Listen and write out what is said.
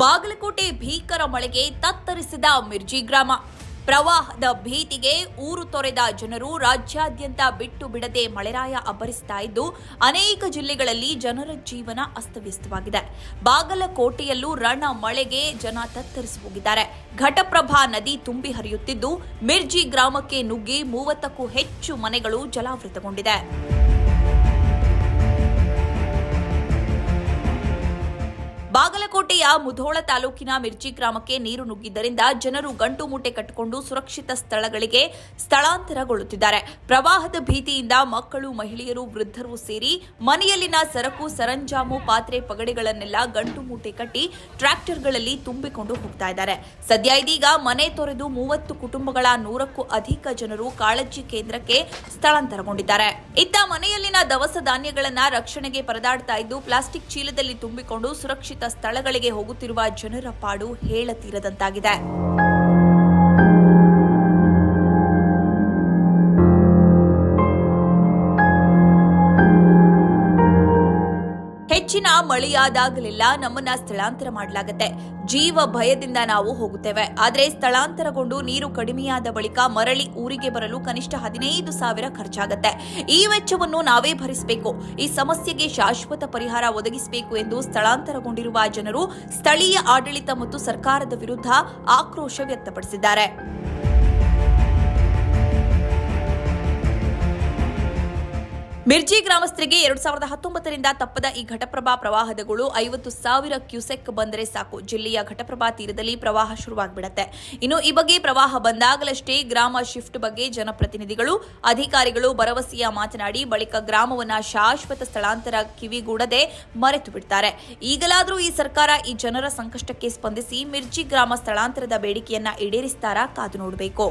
ಬಾಗಲಕೋಟೆ ಭೀಕರ ಮಳೆಗೆ ತತ್ತರಿಸಿದ ಮಿರ್ಜಿ ಗ್ರಾಮ. ಪ್ರವಾಹದ ಭೀತಿಗೆ ಊರು ತೊರೆದ ಜನರು ರಾಜ್ಯಾದ್ಯಂತ ಬಿಟ್ಟು ಬಿಡದೆ ಮಳೆರಾಯ ಅಬ್ಬರಿಸ್ತಾ ಇದ್ದು, ಅನೇಕ ಜಿಲ್ಲೆಗಳಲ್ಲಿ ಜನರ ಜೀವನ ಅಸ್ತವ್ಯಸ್ತವಾಗಿದೆ. ಬಾಗಲಕೋಟೆಯಲ್ಲೂ ರಣ ಮಳೆಗೆ ಜನ ತತ್ತರಿಸಿ ಹೋಗಿದ್ದಾರೆ. ಘಟಪ್ರಭಾ ನದಿ ತುಂಬಿ ಹರಿಯುತ್ತಿದ್ದು, ಮಿರ್ಜಿ ಗ್ರಾಮಕ್ಕೆ ನುಗ್ಗಿ ಮೂವತ್ತಕ್ಕೂ ಹೆಚ್ಚು ಮನೆಗಳು ಜಲಾವೃತಗೊಂಡಿದೆ. ಬಾಗಲಕೋಟೆಯ ಮುಧೋಳ ತಾಲೂಕಿನ ಮಿರ್ಚಿ ಗ್ರಾಮಕ್ಕೆ ನೀರು ನುಗ್ಗಿದ್ದರಿಂದ ಜನರು ಗಂಟು ಮೂಟೆ ಕಟ್ಟಿಕೊಂಡು ಸುರಕ್ಷಿತ ಸ್ಥಳಗಳಿಗೆ ಸ್ಥಳಾಂತರಗೊಳ್ಳುತ್ತಿದ್ದಾರೆ. ಪ್ರವಾಹದ ಭೀತಿಯಿಂದ ಮಕ್ಕಳು, ಮಹಿಳೆಯರು, ವೃದ್ಧರು ಸೇರಿ ಮನೆಯಲ್ಲಿನ ಸರಕು, ಸರಂಜಾಮು, ಪಾತ್ರೆ ಪಗಡೆಗಳನ್ನೆಲ್ಲ ಗಂಟು ಮೂಟೆ ಕಟ್ಟಿ ಟ್ರ್ಯಾಕ್ಟರ್ಗಳಲ್ಲಿ ತುಂಬಿಕೊಂಡು ಹೋಗ್ತಾ ಇದ್ದಾರೆ. ಸದ್ಯ ಇದೀಗ ಮನೆ ತೊರೆದು ಮೂವತ್ತು ಕುಟುಂಬಗಳ ನೂರಕ್ಕೂ ಅಧಿಕ ಜನರು ಕಾಳಜಿ ಕೇಂದ್ರಕ್ಕೆ ಸ್ಥಳಾಂತರಗೊಂಡಿದ್ದಾರೆ. ಇತ್ತ ಮನೆಯಲ್ಲಿನ ದವಸ ಧಾನ್ಯಗಳನ್ನ ರಕ್ಷಣೆಗೆ ಪರದಾಡ್ತಾ ಇದ್ದು, ಪ್ಲಾಸ್ಟಿಕ್ ಚೀಲದಲ್ಲಿ ತುಂಬಿಕೊಂಡು ಸುರಕ್ಷಿತ ಸ್ಥಳಗಳಿಗೆ ಹೋಗುತ್ತಿರುವ ಜನರ ಪಾಡು ಹೇಳತೀರದಂತಾಗಿದೆ. ಹೆಚ್ಚಿನ ಮಳೆಯಾದಾಗಲೆಲ್ಲ ನಮ್ಮನ್ನ ಸ್ಥಳಾಂತರ ಮಾಡಲಾಗುತ್ತೆ. ಜೀವ ಭಯದಿಂದ ನಾವು ಹೋಗುತ್ತೇವೆ. ಆದರೆ ಸ್ಥಳಾಂತರಗೊಂಡು ನೀರು ಕಡಿಮೆಯಾದ ಬಳಿಕ ಮರಳಿ ಊರಿಗೆ ಬರಲು ಕನಿಷ್ಠ ಹದಿನೈದು ಸಾವಿರ ಖರ್ಚಾಗುತ್ತೆ. ಈ ವೆಚ್ಚವನ್ನು ನಾವೇ ಭರಿಸಬೇಕು. ಈ ಸಮಸ್ಯೆಗೆ ಶಾಶ್ವತ ಪರಿಹಾರ ಒದಗಿಸಬೇಕು ಎಂದು ಸ್ಥಳಾಂತರಗೊಂಡಿರುವ ಜನರು ಸ್ಥಳೀಯ ಆಡಳಿತ ಮತ್ತು ಸರ್ಕಾರದ ವಿರುದ್ಧ ಆಕ್ರೋಶ ವ್ಯಕ್ತಪಡಿಸಿದ್ದಾರೆ. ಮಿರ್ಜಿ ಗ್ರಾಮಸ್ಥರಿಗೆ ಎರಡು ಸಾವಿರದ ಹತ್ತೊಂಬತ್ತರಿಂದ ತಪ್ಪದ ಈ ಘಟಪ್ರಭಾ ಪ್ರವಾಹದಗಳು ಐವತ್ತು ಸಾವಿರ ಕ್ಯೂಸೆಕ್ ಬಂದರೆ ಸಾಕು. ಜಿಲ್ಲೆಯ ಘಟಪ್ರಭಾ ತೀರದಲ್ಲಿ ಪ್ರವಾಹ ಶುರುವಾಗ್ಬಿಡತ್ತೆ. ಇನ್ನು ಈ ಬಗ್ಗೆ ಪ್ರವಾಹ ಬಂದಾಗಲಷ್ಟೇ ಗ್ರಾಮ ಶಿಫ್ಟ್ ಬಗ್ಗೆ ಜನಪ್ರತಿನಿಧಿಗಳು, ಅಧಿಕಾರಿಗಳು ಭರವಸೆಯ ಮಾತನಾಡಿ ಬಳಿಕ ಗ್ರಾಮವನ್ನ ಶಾಶ್ವತ ಸ್ಥಳಾಂತರ ಕಿವಿಗೂಡದೆ ಮರೆತು ಬಿಡ್ತಾರೆ. ಈಗಲಾದರೂ ಈ ಸರ್ಕಾರ ಈ ಜನರ ಸಂಕಷ್ಟಕ್ಕೆ ಸ್ಪಂದಿಸಿ ಮಿರ್ಜಿ ಗ್ರಾಮ ಸ್ಥಳಾಂತರದ ಬೇಡಿಕೆಯನ್ನ ಈಡೇರಿಸ್ತಾರಾ ಕಾದು ನೋಡಬೇಕು.